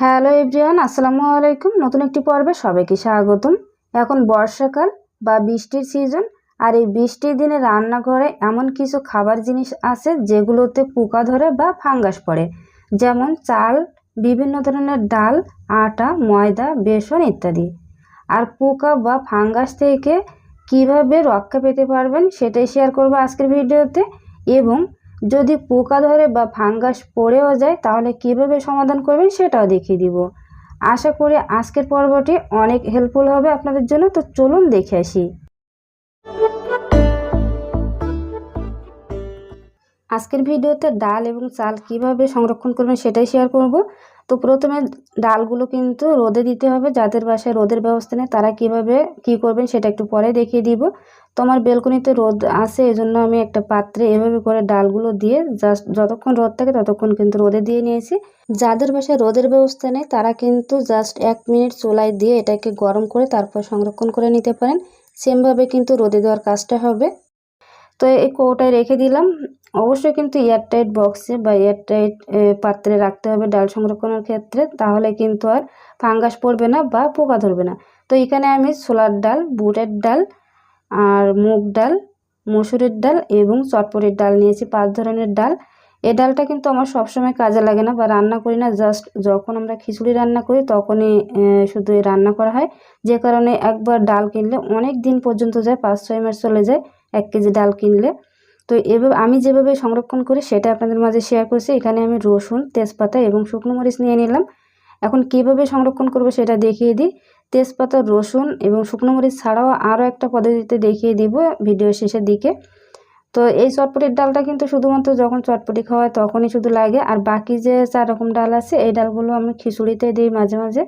Hello everyone, আসসালামু আলাইকুম। নতুন একটি পর্বে সবাইকে স্বাগতম। এখন বর্ষাকাল বা বৃষ্টির সিজন আর এই বৃষ্টির দিনে রান্নাঘরে এমন কিছু খাবার জিনিস আছে যেগুলোতে পোকা ধরে বা ফাঙ্গাস পড়ে। যেমন চাল, বিভিন্ন ধরনের ডাল, আটা, ময়দা, বেসন ইত্যাদি। আর পোকা বা ফাঙ্গাস থেকে কীভাবে রক্ষা পেতে পারবেন সেটাই শেয়ার করব আজকের ভিডিওতে এবং যদি পোকা ধরে বা ফাঙ্গাস পড়েও যায়, তাহলে কীভাবে সমাধান করবেন সেটাও দেখিয়ে দিব। আশা করি আজকের পর্বটি অনেক হেল্পফুল হবে আপনাদের জন্য, তো চলুন দেখে আসি। আজকের ভিডিওতে ডাল এবং চাল কীভাবে সংরক্ষণ করবেন সেটাই শেয়ার করব। তো প্রথমে ডালগুলো কিন্তু রোদে দিতে হবে। যাদের বাসায় রোদের ব্যবস্থা নেই, তারা কীভাবে কি করবেন সেটা একটু পরে দেখিয়ে দিব। তো আমার বেলকনিতে রোদ আছে, এজন্য আমি একটা পাত্রে এভাবে করে ডালগুলো দিয়ে জাস্ট যতক্ষণ রোদ থাকে ততক্ষণ কিন্তু রোদে দিয়ে নিয়েছি। যাদের বাসায় রোদের ব্যবস্থা নেই, তারা কিন্তু জাস্ট এক মিনিট চুলায় দিয়ে এটাকে গরম করে তারপর সংরক্ষণ করে নিতে পারেন। সেমভাবে কিন্তু রোদে দেওয়ার কাজটা হবে। তো এই কৌটায় রেখে দিলাম। অবশ্যই কিন্তু এয়ারটাইট বক্সে বা এয়ারটাইট পাত্রে রাখতে হবে ডাল সংরক্ষণের ক্ষেত্রে, তাহলে কিন্তু আর ফাঙ্গাস পড়বে না বা পোকা ধরবে না। তো এখানে আমি ছোলার ডাল, বুটের ডাল আর মুগ ডাল, মসুরের ডাল এবং চটপটির ডাল নিয়েছি, পাঁচ ধরনের ডাল। এই ডালটা কিন্তু আমার সবসময় কাজে লাগে না বা রান্না করি না জাস্ট যখন আমরা খিচুড়ি রান্না করি তখনই শুধু রান্না করা হয়। যে কারণে একবার ডাল কিনলে অনেক দিন পর্যন্ত যায়, পাঁচ ছয় মাস চলে যায় এক কেজি ডাল কিনলে। তো এভাবে আমি যেভাবে সংরক্ষণ করি সেটা আপনাদের মাঝে শেয়ার করছি। এখানে আমি রসুন, তেজপাতা এবং শুকনো মরিচ নিয়ে নিলাম। এখন কীভাবে সংরক্ষণ করব সেটা দেখিয়ে দিই। তেজপাতা, রসুন এবং শুকনো মরিচ ছাড়াও আরও একটা পদ্ধতিতে দেখিয়ে দিব ভিডিও শেষের দিকে। তো এই চটপটির ডালটা কিন্তু শুধুমাত্র যখন চটপটি খাওয়ায় তখনই শুধু লাগে। আর বাকি যে চার রকম ডাল আছে, এই ডালগুলো আমি খিচুড়িতে দিই মাঝে মাঝে।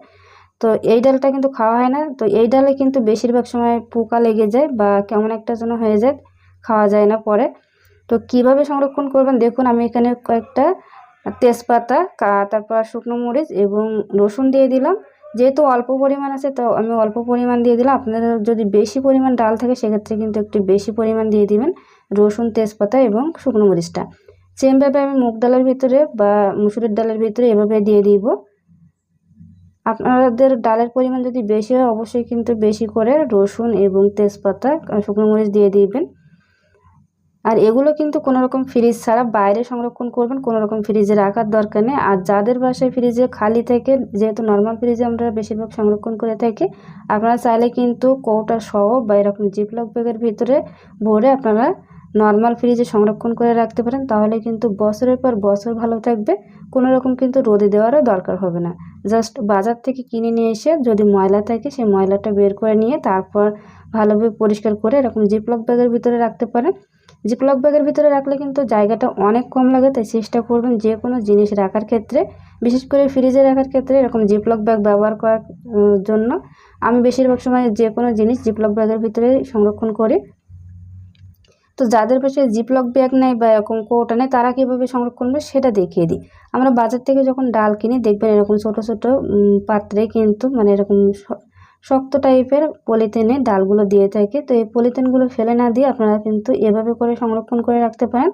তো এই ডালটা কিন্তু খাওয়া হয় না। তো এই ডালে কিন্তু বেশিরভাগ সময় পোকা লেগে যায় বা কেমন একটা যেন হয়ে যায়, খাওয়া যায় না পরে। তো কীভাবে সংরক্ষণ করবেন? দেখুন, আমি এখানে কয়েকটা তেজপাতা তারপর শুকনো মরিচ এবং রসুন দিয়ে দিলাম। যেহেতু অল্প পরিমাণ আছে, তো আমি অল্প পরিমাণ দিয়ে দিলাম। আপনাদের যদি বেশি পরিমাণ ডাল থাকে, সেক্ষেত্রে কিন্তু একটু বেশি পরিমাণ দিয়ে দিবেন রসুন, তেজপাতা এবং শুকনো মরিচটা। সেমভাবে আমি মুগ ডালের ভিতরে বা মুসুরের ডালের ভিতরে এভাবে দিয়ে দিব। আপনাদের ডালের পরিমাণ যদি বেশি হয়, অবশ্যই কিন্তু বেশি করে রসুন এবং তেজপাতা, শুকনো মরিচ দিয়ে দিবেন। আর এগুলো কিন্তু কোনো রকম ফ্রিজ ছাড়া বাইরে সংরক্ষণ করবেন, কোনো রকম ফ্রিজে রাখার দরকার নেই। আর যাদের বাসায় ফ্রিজে খালি থেকে, যেহেতু নর্মাল ফ্রিজে আমরা বেশিরভাগ সংরক্ষণ করে থাকি, আপনারা চাইলে কিন্তু কৌটা সহ বা এরকম জিপলক ব্যাগের ভিতরে ভরে আপনারা নর্মাল ফ্রিজে সংরক্ষণ করে রাখতে পারেন। তাহলে কিন্তু বছরের পর বছর ভালো থাকবে, কোনো রকম কিন্তু রোদে দেওয়ারও দরকার হবে না। জাস্ট বাজার থেকে কিনে নিয়ে এসে যদি ময়লা থাকে, সেই ময়লাটা বের করে নিয়ে তারপর ভালোভাবে পরিষ্কার করে এরকম জিপলক ব্যাগের ভিতরে রাখতে পারেন। জিপলক ব্যাগের ভিতরে রাখলে কিন্তু জায়গাটা অনেক কম লাগে, তাই চেষ্টা করবেন যে কোনো জিনিস রাখার ক্ষেত্রে। বিশেষ করে ফ্রিজে রাখার ক্ষেত্রে এরকম জিপলক ব্যাগ ব্যবহার করার জন্য আমি বেশিরভাগ সময় যে কোনো জিনিস জিপলক ব্যাগের ভিতরে সংরক্ষণ করি। তো যাদের পাশে জিপলক ব্যাগ নেই বা এরকম কোটা নেই, তারা কীভাবে সংরক্ষণ করবে সেটা দেখিয়ে দিই। আমরা বাজার থেকে যখন ডাল কিনি, দেখবেন এরকম ছোট ছোট পাত্রে কিন্তু মানে এরকম শক্ত টাইপের পলিথিনে ডালগুলো দিয়ে থাকে। তো এই পলিথিনগুলো ফেলে না দিয়ে আপনারা কিন্তু এভাবে করে সংরক্ষণ করে রাখতে পারেন।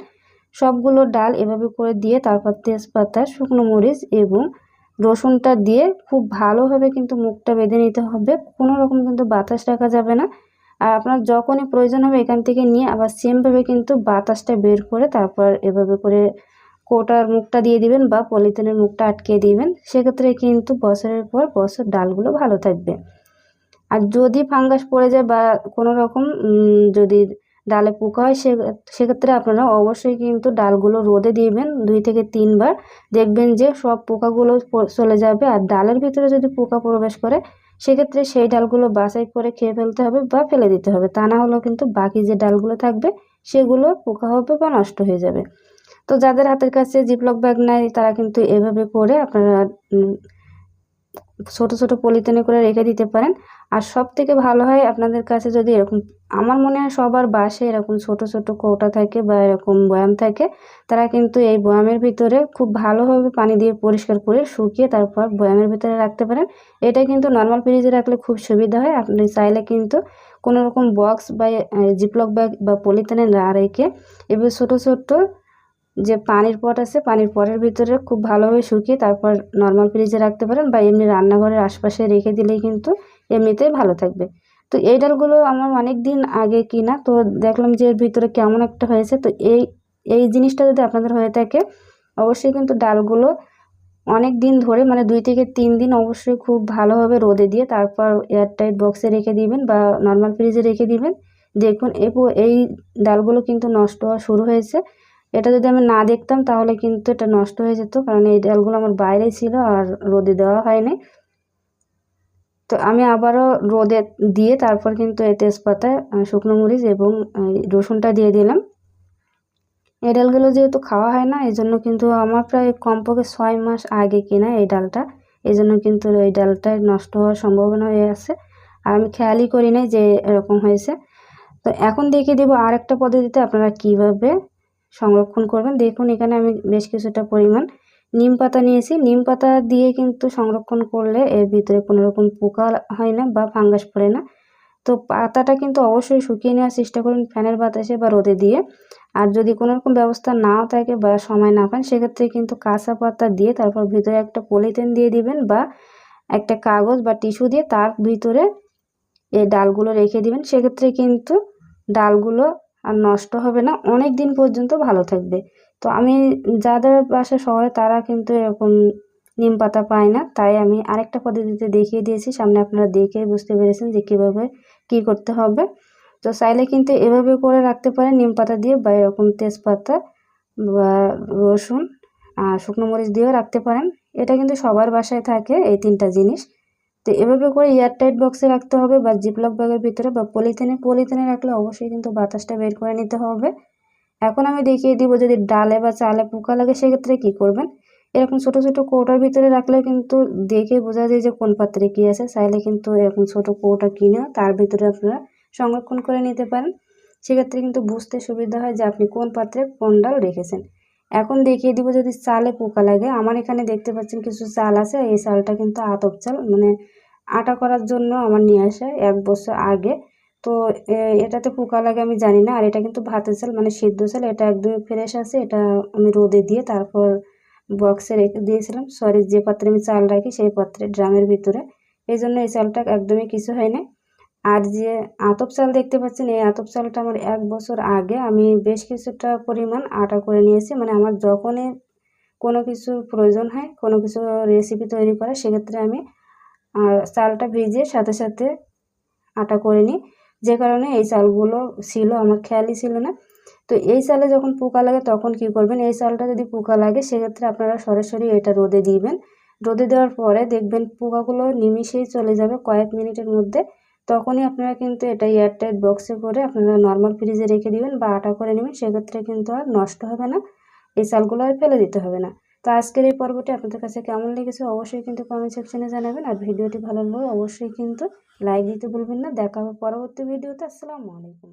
সবগুলো ডাল এভাবে করে দিয়ে তারপর তেজপাতা, শুকনো মরিচ এবং রসুনটা দিয়ে খুব ভালোভাবে কিন্তু মুখটা বেঁধে নিতে হবে। কোনো রকম কিন্তু বাতাস রাখা যাবে না। আর আপনার যখনই প্রয়োজন হবে এখান থেকে নিয়ে আবার সেমভাবে কিন্তু বাতাসটা বের করে তারপর এভাবে করে কোটার মুখটা দিয়ে দিবেন বা পলিথিনের মুখটা আটকে দিবেন। সেক্ষেত্রে কিন্তু বছরের পর বছর ডালগুলো ভালো থাকবে। আর যদি ফাঙ্গাস পড়ে যায় বা কোনো রকম যদি ডালে পোকা হয়, সে, সেক্ষেত্রে আপনারা অবশ্যই কিন্তু ডালগুলো রোদে দিবেন দুই থেকে তিনবার। দেখবেন যে সব পোকাগুলো চলে যাবে। আর ডালের ভিতরে যদি পোকা প্রবেশ করে, সেক্ষেত্রে সেই ডালগুলো বাছাই করে খেয়ে ফেলতে হবে বা ফেলে দিতে হবে। তা না হলেও কিন্তু বাকি যে ডালগুলো থাকবে, সেগুলো পোকা হবে বা নষ্ট হয়ে যাবে। তো যাদের হাতের কাছে জিপলক ব্যাগ নাই, তারা কিন্তু এভাবে করে আপনারা ছোট ছোট পলিথিনে করে রেখে দিতে পারেন। আর সব থেকে ভালো হয় আপনাদের কাছে যদি এরকম, আমার মনে হয় সবার বাসে এরকম ছোট ছোট কৌটা থাকে বা এরকম বয়াম থাকে, তারা কিন্তু এই বয়ামের ভিতরে খুব ভালোভাবে পানি দিয়ে পরিষ্কার করে শুকিয়ে তারপর বয়ামের ভিতরে রাখতে পারেন। এটা কিন্তু নর্মাল ফ্রিজে রাখলে খুব সুবিধা হয়। আপনি চাইলে কিন্তু কোনো রকম বক্স বা জিপলক ব্যাগ বা পলিথিনে না রেখে এবার ছোটো ছোটো যে পানির পট আছে, পানির পটের ভিতরে খুব ভালোভাবে শুকিয়ে তারপর নর্মাল ফ্রিজে রাখতে পারেন বা এমনি রান্নাঘরের আশপাশে রেখে দিলেই কিন্তু এমনিতেই ভালো থাকবে। তো এই ডালগুলো আমার অনেক দিন আগে কিনা, তো দেখলাম যে এর ভিতরে কেমন একটা হয়েছে। তো এই এই জিনিসটা যদি আপনাদের হয়ে থাকে, অবশ্যই কিন্তু ডালগুলো অনেক দিন ধরে মানে দুই থেকে তিন দিন অবশ্যই খুব ভালোভাবে রোদে দিয়ে তারপর এয়ারটাইট বক্সে রেখে দিবেন বা নর্মাল ফ্রিজে রেখে দিবেন। দেখুন এই ডালগুলো কিন্তু নষ্ট হওয়া শুরু হয়েছে। এটা যদি আমি না দেখতাম, তাহলে কিন্তু এটা নষ্ট হয়ে যেত। কারণ এই ডালগুলো আমার বাইরেই ছিল আর রোদে দেওয়া হয়নি। তো আমি আবারও রোদে দিয়ে তারপর কিন্তু এই তেজপাতা শুকনো মরিচ এবং রসুনটা দিয়ে দিলাম। এই ডালগুলো যেহেতু খাওয়া হয় না, এই জন্য কিন্তু আমার প্রায় কমপক্ষে ছয় মাস আগে কিনা এই ডালটা। এই জন্য কিন্তু এই ডালটা নষ্ট হওয়ার সম্ভাবনা হয়ে আছে। আর আমি খেয়ালই করি নাই যে এরকম হয়েছে। তো এখন দেখিয়ে দেবো আর একটা পদ্ধতিতে আপনারা কীভাবে সংরক্ষণ করবেন। দেখুন, এখানে আমি বেশ কিছুটা পরিমাণ নিম পাতা নিয়েছি। নিম পাতা দিয়ে কিন্তু সংরক্ষণ করলে এর ভিতরে কোনো রকম পোকা হয় না বা ফাঙ্গাস পড়ে না। তো পাতাটা কিন্তু অবশ্যই শুকিয়ে নেওয়ার চেষ্টা করুন ফ্যানের বাতাসে বা রোদে দিয়ে। আর যদি কোনো রকম ব্যবস্থা নাও থাকে বা সময় না পান, সেক্ষেত্রে কিন্তু কাঁচা পাতা দিয়ে তারপর ভিতরে একটা পলিথিন দিয়ে দিবেন বা একটা কাগজ বা টিস্যু দিয়ে তার ভিতরে এই ডালগুলো রেখে দিবেন। সেক্ষেত্রে কিন্তু ডালগুলো আর নষ্ট হবে না। অনেক দিন পর্যন্ত ভালো থাকবে। তো আমি যাদের বাসা শহরে তারা কিন্তু এরকম নিম পাতা পায় না। তাই আমি আরেকটা পদ্ধতিতে দেখিয়ে দিয়েছি। সামনে আপনারা দেখে বুঝতে পেরেছেন যে কীভাবে কী করতে হবে। তো চাইলে কিন্তু এভাবে করে রাখতে পারেন নিম পাতা দিয়ে বা এরকম তেজপাতা বা রসুন শুকনো মরিচ দিয়েও রাখতে পারেন। এটা কিন্তু সবার বাসায় থাকে এই তিনটা জিনিস। তো এভাবে করে এয়ারটাইট বক্সে রাখতে হবে বা জিপলক ব্যাগের ভিতরে বা পলিথিনে পলিথিনে রাখলে অবশ্যই কিন্তু বাতাসটা বের করে নিতে হবে। এখন আমি দেখিয়ে দিব যদি ডালে বা চালে পোকা লাগে সেক্ষেত্রে কি করবেন? এরকম ছোট ছোট কৌটার ভিতরে রাখলে কিন্তু দেখে বোঝা যায় যে কোন পাত্রে কী আছে। চাইলে কিন্তু এরকম ছোট কৌটা কিনে তার ভিতরে আপনারা সংরক্ষণ করে নিতে পারেন। সেক্ষেত্রে কিন্তু বুঝতে সুবিধা হয় যে আপনি কোন পাত্রে কোন ডাল রেখেছেন। এখন দেখিয়ে দিব যদি চালে পোকা লাগে। আমার এখানে দেখতে পাচ্ছেন কিছু চাল আছে। এই চালটা কিন্তু আতপ চাল। মানে আটা করার জন্য আমার নিয়ে আসে এক বছর আগে। তো এটাতে পোকা লাগে আমি জানি না। আর এটা কিন্তু ভাতের চাল মানে সিদ্ধ চাল এটা একদমই ফ্রেশ আছে। এটা আমি রোদে দিয়ে তারপর বক্সে রেখে দিয়েছিলাম। সরি যে পাত্রে আমি চাল রাখি সেই পাত্রে, ড্রামের ভিতরে। এই জন্য এই চালটা একদমই কিছু হয় না আর যে আতপ চাল দেখতে পাচ্ছেন, এই আতপ চালটা আমার এক বছর আগে আমি বেশ কিছুটা পরিমাণ আটা করে নিয়েছি। মানে আমার যখনই কোনো কিছু প্রয়োজন হয়, কোনো কিছু রেসিপি তৈরি করা সেক্ষেত্রে আমি চালটা ভিজিয়ে সাথে সাথে আটা করে নিই। যে কারণে এই চালগুলো ছিল, আমার খেয়ালই ছিল না। তো এই চালে যখন পোকা লাগে তখন কি করবেন? এই চালটা যদি পোকা লাগে সেক্ষেত্রে আপনারা সরাসরি এটা রোদে দিবেন। রোদে দেওয়ার পরে দেখবেন পোকাগুলো নিমিশেই চলে যাবে কয়েক মিনিটের মধ্যে। তখনই আপনারা কিন্তু এটা এয়ারটাইট বক্সে করে আপনারা নর্মাল ফ্রিজে রেখে দিবেন বা আটা করে নেবেন। সেক্ষেত্রে কিন্তু আর নষ্ট হবে না। এই চালগুলো আর ফেলে দিতে হবে না। তো আজকের এই পর্বটি আপনাদের কাছে কেমন লেগেছে অবশ্যই কিন্তু কমেন্ট সেকশনে জানাবেন। আর ভিডিওটি ভালো লাগলে অবশ্যই কিন্তু লাইক দিতে ভুলবেন না। দেখা হবে পরবর্তী ভিডিওতে। আসসালামু আলাইকুম।